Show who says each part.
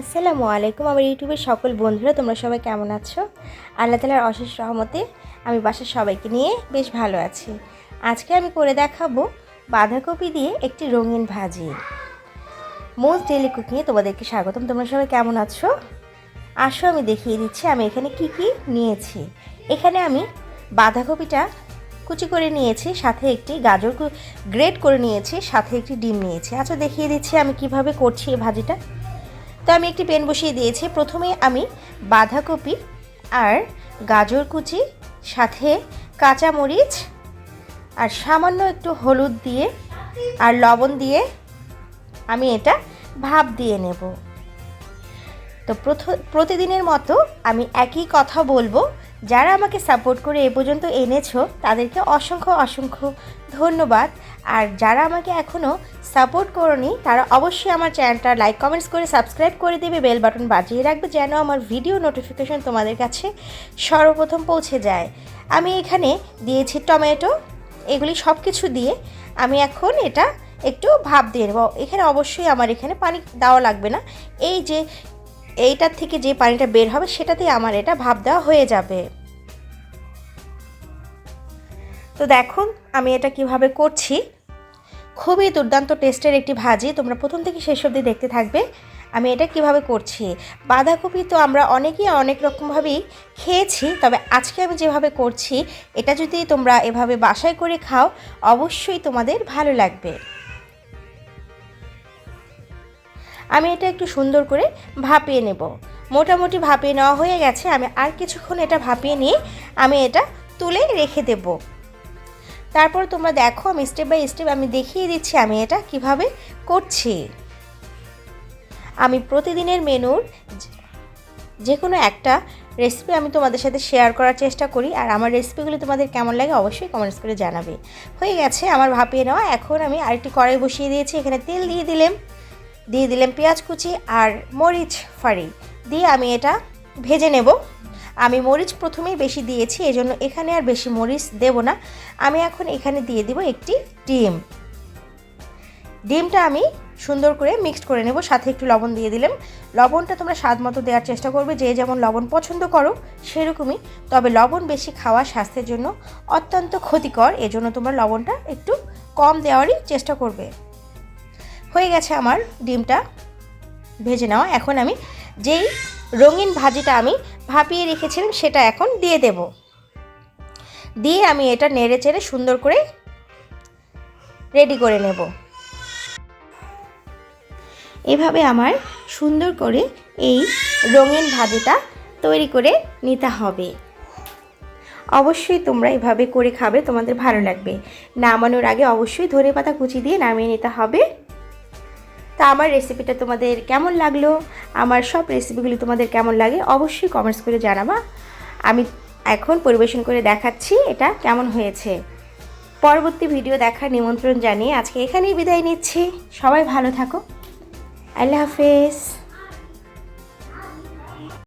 Speaker 1: আসসালামু আলাইকুম আমার ইউটিউবের সকল বন্ধুরা, তোমরা সবাই কেমন আছো? আল্লাহ তালার অশেষ রহমতে আমি বাসার সবাইকে নিয়ে বেশ ভালো আছি। আজকে আমি করে দেখাবো বাঁধাকপি দিয়ে একটি রঙিন ভাজি। মোস্ট ডেলি কুকিংয়ে তোমাদেরকে স্বাগতম, তোমরা সবাই কেমন আছো? আসো, আমি দেখিয়ে দিচ্ছি, আমি এখানে কি কি নিয়েছি। এখানে আমি বাঁধাকপিটা কুচি করে নিয়েছি, সাথে একটি গাজর গ্রেট করে নিয়েছি, সাথে একটি ডিম নিয়েছি। আচ্ছা দেখিয়ে দিচ্ছি আমি কীভাবে করছি এই ভাজিটা। তো আমি একটি পেন বসিয়ে দিয়েছি। প্রথমে আমি বাঁধাকপি আর গাজর কুচি, সাথে কাঁচামরিচ আর সামান্য একটু হলুদ দিয়ে আর লবণ দিয়ে আমি এটা ভাপ দিয়ে নেব। তো প্রথম প্রতিদিনের মতো আমি একই কথা বলব। যারা আমাকে সাপোর্ট করে এ পর্যন্ত এনেছো, তাদেরকে অসংখ্য অসংখ্য ধন্যবাদ। আর যারা আমাকে এখনও সাপোর্ট করনি, তারা অবশ্যই আমার চ্যানেলটা লাইক কমেন্টস করে সাবস্ক্রাইব করে দেবে বেল বাটন বাজিয়ে রাখবে যেন আমার ভিডিও নোটিফিকেশন তোমাদের কাছে সর্বপ্রথম পৌঁছে যায়। আমি এখানে দিয়েছি টমেটো, এগুলি সব কিছু দিয়ে আমি এখন এটা একটু ভাপ দিয়ে নেব। এখানে অবশ্যই আমার এখানে পানি দেওয়া লাগবে না। এই যে এইটার থেকে যে পানিটা বের হবে সেটাতেই আমার এটা ভাপ দেওয়া হয়ে যাবে। তো দেখুন, আমি এটা কীভাবে করছি। খুবই দুর্দান্ত টেস্টের একটি ভাজি, তোমরা প্রথম থেকে শেষ অবধি দেখতে থাকবে আমি এটা কীভাবে করছি। বাঁধাকপি তো আমরা অনেকেই অনেক রকমভাবেই খেয়েছি, তবে আজকে আমি যেভাবে করছি, এটা যদি তোমরা এভাবে বাসায় করে খাও, অবশ্যই তোমাদের ভালো লাগবে। আমি এটা একটু সুন্দর করে ভাপিয়ে নেব। মোটামুটি ভাপিয়ে নেওয়া হয়ে গেছে, আমি আর কিছুক্ষণ এটা ভাপিয়ে নিয়ে আমি এটা তুলে রেখে দেব। তারপর তোমরা দেখো, আমি স্টেপ বাই স্টেপ আমি দেখিয়ে দিচ্ছি আমি এটা কীভাবে করছি। আমি প্রতিদিনের মেনুর যে কোনো একটা রেসিপি আমি তোমাদের সাথে শেয়ার করার চেষ্টা করি, আর আমার রেসিপিগুলি তোমাদের কেমন লাগে অবশ্যই কমেন্টস করে জানাবে। হয়ে গেছে আমার ভাপিয়ে নেওয়া, এখন আমি আরেকটি কড়াই বসিয়ে দিয়েছি, এখানে তেল দিয়ে দিলাম। দিয়ে দিলাম পেঁয়াজ কুচি আর মরিচ ফাড়ি। দিয়ে আমি এটা ভেজে নেব। আমি মরিচ প্রথমেই বেশি দিয়েছি, এজন্য এখানে আর বেশি মরিচ দেব না। আমি এখন এখানে দিয়ে দিব একটি ডিম। ডিমটা আমি সুন্দর করে মিক্সড করে নেব, সাথে একটু লবণ দিয়ে দিলাম। লবণটা তোমরা স্বাদ মতো দেওয়ার চেষ্টা করবে, যে যেমন লবণ পছন্দ করো সেরকমই। তবে লবণ বেশি খাওয়া স্বাস্থ্যের জন্য অত্যন্ত ক্ষতিকর, এজন্য তোমরা লবণটা একটু কম দেওয়ারই চেষ্টা করবে। হয়ে গেছে আমার ডিমটা ভেজে নেওয়া। এখন আমি যেই রঙিন ভাজিটা আমি ভাপিয়ে রেখেছিলাম সেটা এখন দিয়ে দেব। দিয়ে আমি এটা নেড়ে চেড়ে সুন্দর করে রেডি করে নেব। এভাবে আমার সুন্দর করে এই রঙিন ভাজিটা তৈরি করে নিতে হবে। অবশ্যই তোমরা এভাবে করে খাবে, তোমাদের ভালো লাগবে। নামানোর আগে অবশ্যই ধনে পাতা কুচি দিয়ে নামিয়ে নিতে হবে। তা আমার রেসিপিটা তোমাদের কেমন লাগল? আমার সব রেসিপিগুলি তোমাদের কেমন লাগে? অবশ্যই কমেন্টস করে জানাবা। আমি এখন পরিবেশন করে দেখাচ্ছি এটা কেমন হয়েছে। পরবর্তী ভিডিও দেখার নিমন্ত্রণ জানিয়ে আজকে এখানেই বিদায় নিচ্ছি। সবাই ভালো থাকো। আল্লাহ হাফেজ।